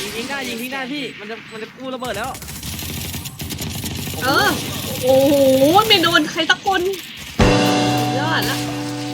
ยิงทิ้งได้ยิงทิ้งได้พี่ มันจะมันจะกู้ระเบิดแล้วเออ โอ้โหไม่โดนใครตะคนยอดละ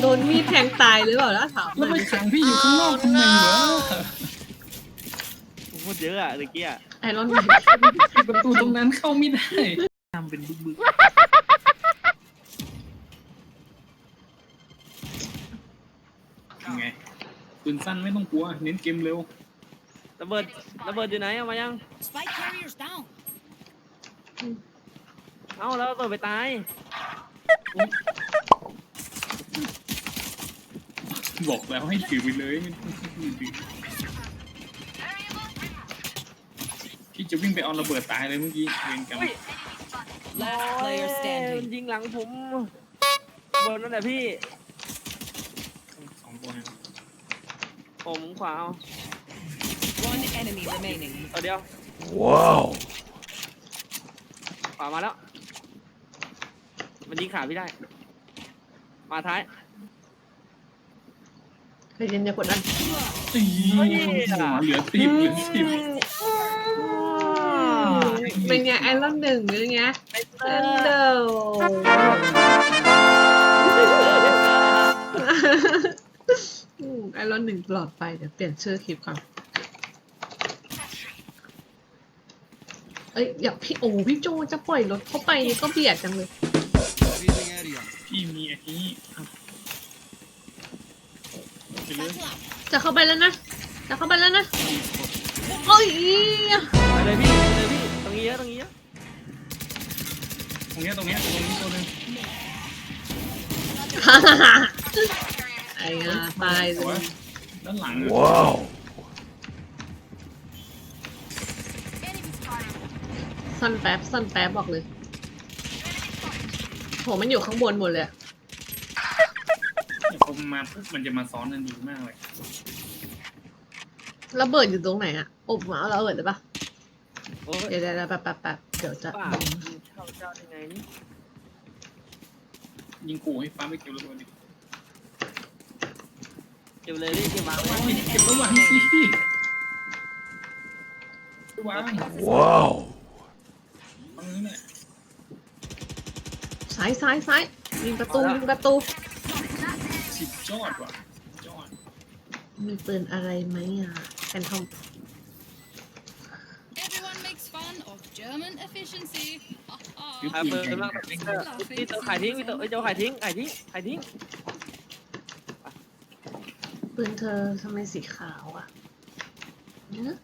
โดนมีดแทงตายหรือเปล่าแล้วถามแล้วมาไปขังพี่อยู่ข้างนอกทำไมเหรอโคตรเยอะอะเมื่อกี้อะไอรอนแมนประตูตรงนั้นเข้าไม่ได้ทำเป็นบึกๆยังไงปืนสั้นไม่ต้องกลัว เน้นเกมเร็ว ระเบิดระเบิดอยู่ไหนเอามายัง Spike carriers down. เอ้าแล้วระเบิดไปตายบอกแล้วให้ถือไปเลยไม่ต้องถือพี่จะวิ่งไปเอาระเบิดตายเลยเมื่อกี้เวรกรรม Last player มัน standing. ยิงหลังผมบนนั่นแหละพี่สองคนผมขวาเอา One enemy remaining. ตัวเดียวว้าว ขวามาแล้ว มันยิงขาพี่ได้ มาท้ายใจเย็นอย่ากดดันตีเฮ้ยเหลือสิบเหลือสิบเป็นไงไอรอนหนึ่งหรือไงไอ้เซเตอนร์เดลไอรอนหนึ่งปลอดไปเดี๋ยวเปลี่ยนชื่อคลิปก่อน อ้ยอย่าพี่โอ้พี่โจจะปล่อยรถเข้าไปนี่ก็เบียดจังเลยพี่มีอันนี้ครับไปเลยจะเข้าไปแล้วนะ จะเข้าไปแล้วนะโอ้ยไปเลยพี่ไปเลยพี่ตรงนี้เยอะตรงนี้เยอะตรงเนี้ยตรงเนี้ยตรงนี้ตัวหนึงไอ้ห่าตายเลสวยยด้านหลังอะว้าว ซ่อนแป๊บซ่อนแป๊บบอกเลยโหมันอยู่ข้างบนหมดเลยอะเดี๋ยวพอมันมาปุ๊บมันจะมาซ้อนกันดีมากเลยระเบิดอยู่ตรงไหนอะอบมาเอาระเบิดเลยปะโอ้ยเดี๋ยวเดี๋ยวเดี๋ยวแป๊บแป๊บแป๊บเดี๋ยวจะป้าเข้าเจ้าได้ไงนี่ยิงขู่ให้ฟ้าไม่เก็บระเบิดดิเก็บเลยพี่เก็บวางไว้เก็บระหว่างสิวางว้าวต รงนี้เนี่ยซ้ายซ้ายซ้ายยิงประตูยิงประตู สิบยอดว่ะยอดมีปืนอะไรไหมอะแอนทอม Everyone makes fun of German efficiency. Ha ยุ ha. อะเปิดมากพี่เตอร์พี่เตอร์ขายทิ้งพี่เตอร์เอ้ยเจ้าขายทิ้งขายทิ้งขายทิ้งปืนเธอทำไมสีขาวอะเนอะ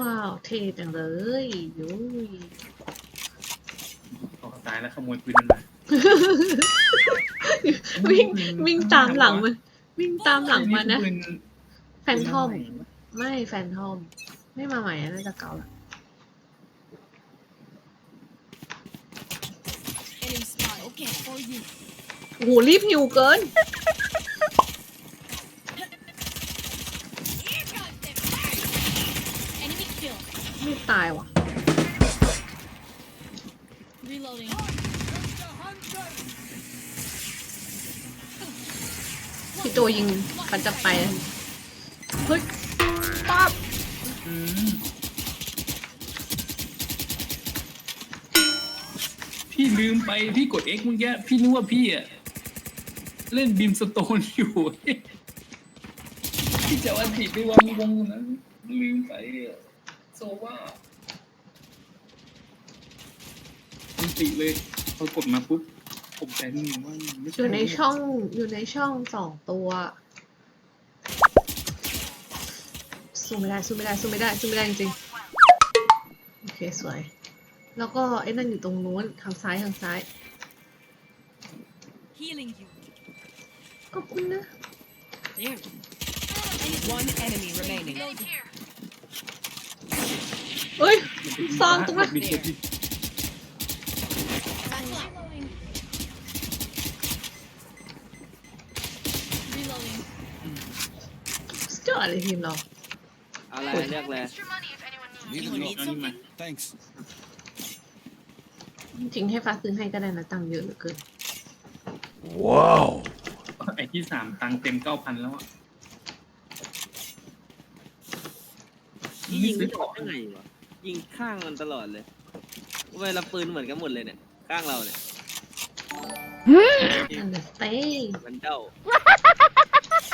ว้าวเท่จังเลยยุ้ยต่อตายแล้วขโมยปืนมันมาวิ่งวิ่งตามหลังมัน วิ่งตามหลังมันนะ ปืนแฟนทอม ไม่แฟนทอม ไม่มาใหม่อะน่าจะเก่าละ Enemy spy. Okay, for you. โอ้โหรีบหิวเกิน Here comes the Enemy kill. รีบตายว่ะ Reloading. พี่ โจยิงมันจะไปเฮ้ยป๊าบพี่ลืมไปพี่กด X เมื่อกี้พี่นึกว่าพี่อะเล่นบีมสโตนอยู่ พี่จะเอาอันติไปวางวงนั้นลืมไปอะโซว่าอันติเลยพอกดมาปุ๊บ ผมใจนิดนึงว่าไม่อใช่ยู่ในช่องอยู่ในช่องสองตัวสู้ไม่ได้สู้ไม่ได้สู้ไม่ได้สู้ไม่ได้จริงๆโอเคสวย แล้วก็ไอ้นั่นอยู่ตรงนู้นทางซ้ายทางซ้าย Healing you. ขอบคุณนะ There. One enemy remaining. เอ้ยซองตรงนั้น มีเช็คดิ Reloading. Reloading. สุดย อดเลยทีมเรา เอาอะไรเลือกเลย You need เอานี่มา something? thanks จริงๆให้ฟ้าซื้อให้ก็ได้นะตังค์เยอะเหลือเกิน ว้าว ไอ้ที่สามตังค์เต็มเก้าพันแล้วอะที่ยิงไม่ออกได้ไงวะยิงข้างมันตลอดเลยเวลาปืนเหมือนกันหมดเลยเนี่ย ข้างเราเนี่ยอันเดอร์สเตย์มันเด้า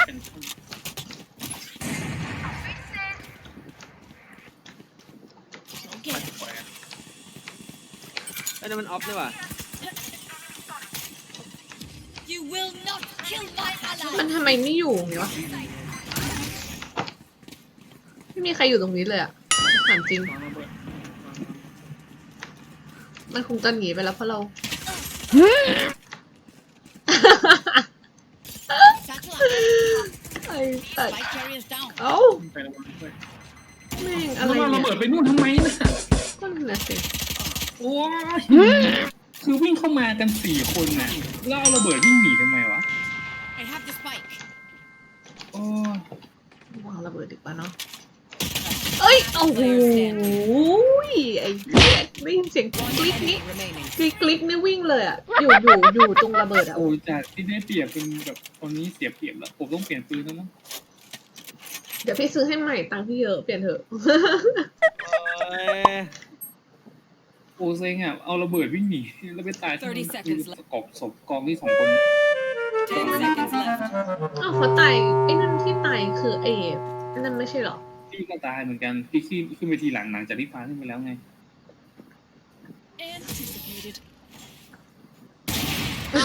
เป็นช่อง Okay. ปัดแขว ไอ้นั่นมันออฟนี่หว่า You will not kill my มัน ally. ทำไมไม่อยู่เนี่ยวะไม่มีใครอยู่ตรงนี้เลยอะถามจริงวางระเบิดวางมันคงจะหนีไปแล้วเพราะเรา Satchel out. ไอ้ตัด Spike carriers down. เอ้าไประวังด้วยแม่งแล้อะวไรมันระเนี่ยเบิดไปนู่นทำไมน่ะก็นั่นน่ะสิ โอ้ยคือวิ่งเข้ามากันสี่คนน่ะแล้วเอาระเบิดวิ่งหนีทำไมวะ I have the spike. โอ้ยวางระเบิดดีกว่าเนาะ เอ้ย โอ้โหไอ้เหี้ยได้ยินเสียงกลิ๊กนี้กลิ๊กกลิ๊กนี่วิ่งเลยอะอยู่อยู่อยู่ตรงระเบิดอะโอ้ยจากที่ได้เปรียบเป็นแบบตอนนี้เสียเปรียบแล้วผมต้องเปลี่ยนปืนแล้วมั้งเดี๋ยวพี่ซื้อให้ใหม่ตังค์พี่เยอะ เปลี่ยนเถอะ โอ้ย โอ้เซ็งอะ เอาระเบิดวิ่งหนี แล้วไปตายที่30 seconds left กอบศพกองที่สองคน Ten seconds left. อ้าวเขาตายไอ้นั่นที่ตายคือเอฟไอ้นั่นไม่ใช่เหรอ พี่ก็ตายเหมือนกัน พี่ขึ้นขึ้นไปทีหลังหลังจากที่ฟ้าขึ้นไปแล้วไง Anticipated. เฮ้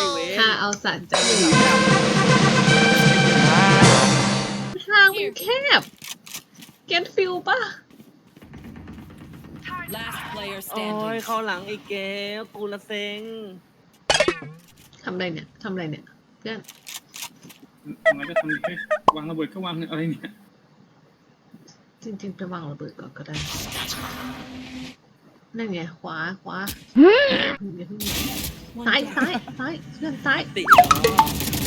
ยเว้ยถ้าเอาสันจะอยู่ทางมันแคบ เก็ตฟิลป่ะ Last player โอ้ย standing. เข้าหลังไอ้เกลกูละเซ็งทำอะไรเนี่ยทำอะไรเนี่ย เพื่อน ทำไมก็ทำเฮ้ยวางระเบิดก็วางอะไรเนี่ยจริงๆไปวางระเบิดก่อนก็ได้ นั่นไง ขวา ขวาอย่าเพิ่งซ้าย ซ้าย ซ้ายเพื่อนซ้าย ติ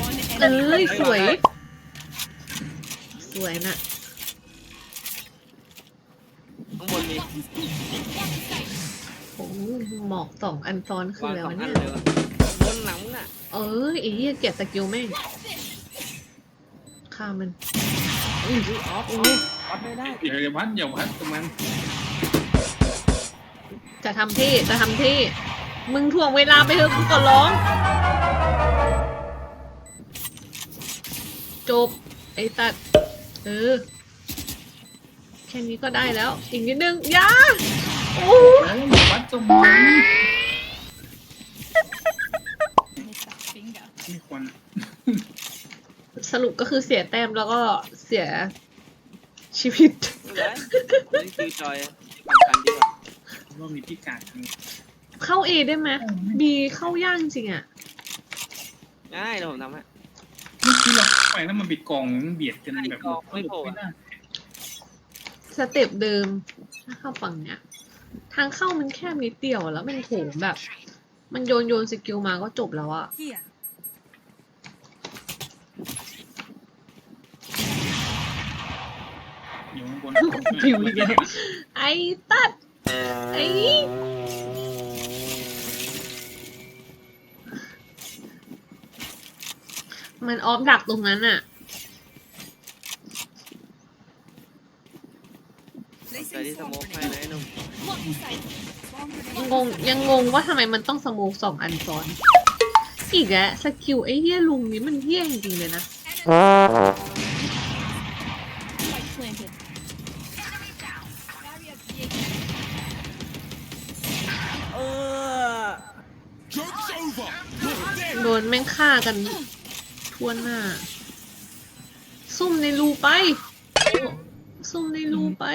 One เอ้ enemy. ยสวย สวยน่ะข้างบนมีโอ้ หมอกสองอันซ้อนคือวางแล้วสองอัเนี่นยเลยวะบนหลังมึงอะเอ้ยไอ้เหี้ยเกลียดสกิลแม่งฆ่ามันอุ้ยอุ้ยออฟออฟออฟไม่ได้อย่าอย่าวัดอย่าวัดกับมันจะทำที่จะทำที่ มึงถ่วงเวลาไปเถอะกูก็ร้อง จบ ไอ้ตัดเออ แค่นี้ก็ได้แล้ว อีกนิดนึงอยา โอ้แล้วอย่าวัดกับมัน Miss that finger. ไม่ควรสรุปก็คือเสียแต้มแล้วก็เสียชีวิตไม่ได้เล่นคิวจอยปันกันดีกว่าว่ามีพิการทางเข้าเอได้ไหมบีเข้ายากจริงอะง่ายเดี๋ยวผมทำให้เมื่อกี้เราไปแล้วมันไปกองมันเบียดกันแบบกองไม่โผล่อะน่าสเต็ปเดิมถ้าเข้าฝั่งเนี้ย ทางเข้ามันแคบนิดเดียวแล้วมันโถงแบบ มันโยนโยนสกิลมาก็จบแล้วอะ Here. อยู่ข้างบนฟิวอีกแล้วไอ้ตัดไอ้มันออฟดักตรงนั้นอะใจที่สโมกให้นะไอ้หนุ่ม One side. Swarm งงยังงงว่าทำไมมันต้องสโมกสองอันซ้อน อีกแล้วสกิลไอ้เหี้ยลุงนี้มันเหี้ยจริงๆเลยนะ Spike planted. Barrier created. เออโดนแม่งฆ่ากันทั่วหน้า ซุ่มในรูไป ซุ่มในรูไป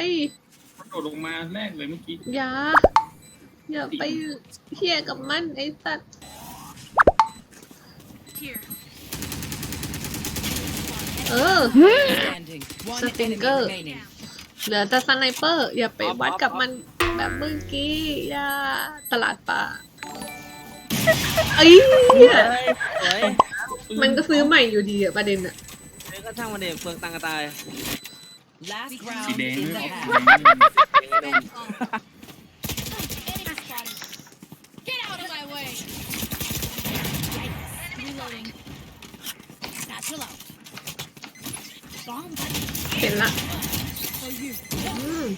โดดลงมาแรกเลยเมื่อกี้อย่าอย่าไปเฮียกับมันไอ้สัตว์ Here. เออ Standing. One enemy Stinger. remaining. เหลือแต่สไนเปอร์ อย่าไปวัดกับมันแบบเมื่อกี้ อย่าตลาดป่าไอ้ยเฮ้ยสวยมันก็ซื้อใหม่อยู่ดีอะประเด็นอะเดี๋ยวก็ช่างมันเด็เปลืองตังค์กระตาย Last สี round แดง in ไม่ the ออก half. ไอ้หนุ่ม Enemy spotted. Get out of my way. Yikes. Reloading. Satchel out. Bomb buddy. เห็นละ Put for you. อืม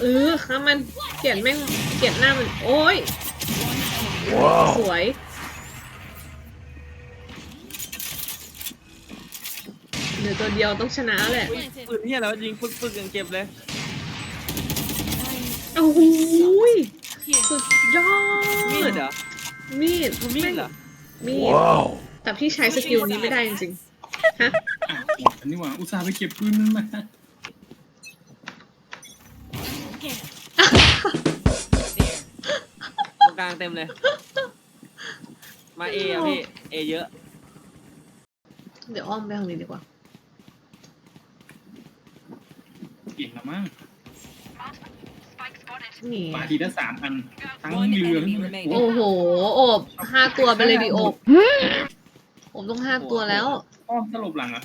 เออข้ามันเกลียดแม่งเกลียดหน้ามัน โอ้ยส Wow. วยเหลือตัวเดียวต้องชนะแหละอุ๊ยปืนเฮียแล้วยิงปึกปึกๆยังเก็บเลย โอ้โหยสุดยอมีดด เหรอ มีดมีดเหรอ มีด Wow. แต่พี่ใช้สกิลนี้ไม่ได้จริงๆฮะอะหมดอันนี้หว่าอุตส่าห์ไปเก็บปืนมันมา Get ตรงกลางเต็มเลย มาเออะพี่ เอเยอะ เดี๋ยวอ้อมไปทางนี้ดีกว่า เก่งละมั้ง นี่ปาทีละสามอัน ทั้ง One เรือ enemy ทั้ง remaining โอ้โห โอบห้าตัวไปเลยดิโอบผมต้องห้าตัวแล้ว อ้อมตลบหลังอะ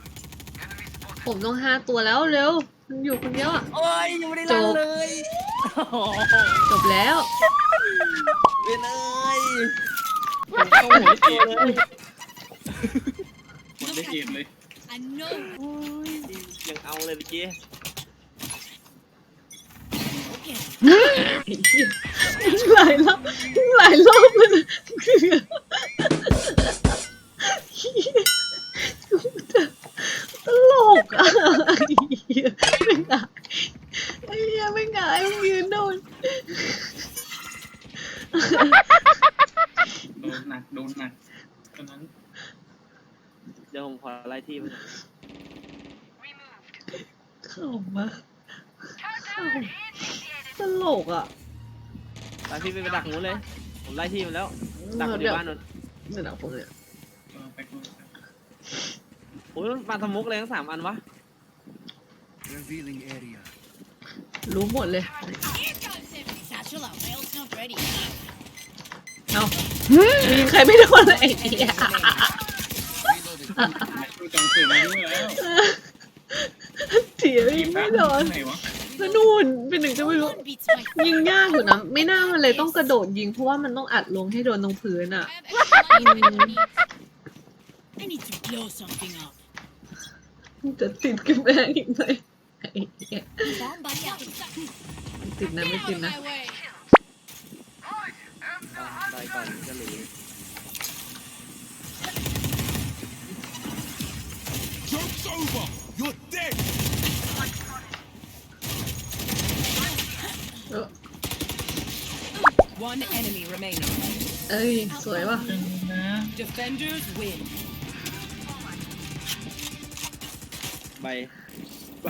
ผมต้องห้าตัวแล้วเร็วมันอยู่คนเดียวอะโอ้ยยังไม่ได้ลั่นเลยโอ้โหจบแล้ว เวยนเอ้ยผมเข้าหัวตัวเลยหมดได้เกมเลย I know. โอ้ยยังเอาเลยเมื่อกี้ Okay. ไอ้เหลายรอบหลายรอบเลยนะเหี้ยตลกอะไม่งายไอ้เหี้ยไม่งายมึงยืนโดนโดนหนักโดนหนักตอนนั้น เดี๋ยวผมขอไล่ที่มันเข้ามาเข้า ตลกอะไล่ที่ไปดักหนูเลย ผมไล่ที่มันแล้ว ดักมันอเดี๋ยวยู่บ้านนนเดี๋ยวผมเนี่ยเออไปก่อนโอ้ยมันปาสมุกเลยทั้งสามอันวะ Revealing area. รู้หมดเลย Here comes empty. Satchel out. My ult's not ready. เอายิงใครไม่โดนเลยไอ้เหี้ยช่วยจองเสือมาด้วยแล้วเถียยิงไม่โดนไหนวะ แล้วนู่นเป็นหนึ่งจะไม่รู้ One beats my ยิงยากอยู่นะ ไม่น่ามันเลยต้องกระโดดยิง เพราะว่ามันต้องอัดลงให้โดนตรงพื้นอะ I have extra life if you need. I need to blow something up. จะติดกับแม่อีกไหมไอ้เหี้ย Bomb buddy out. ติดนะ Get ไม่ out ติด of นะ my way. ได้ก่อนจะหลี Joke's over. You're dead. One enemy remaining. เอ้ย สวยว่ะ จังนะ Defenders win. ใบใบ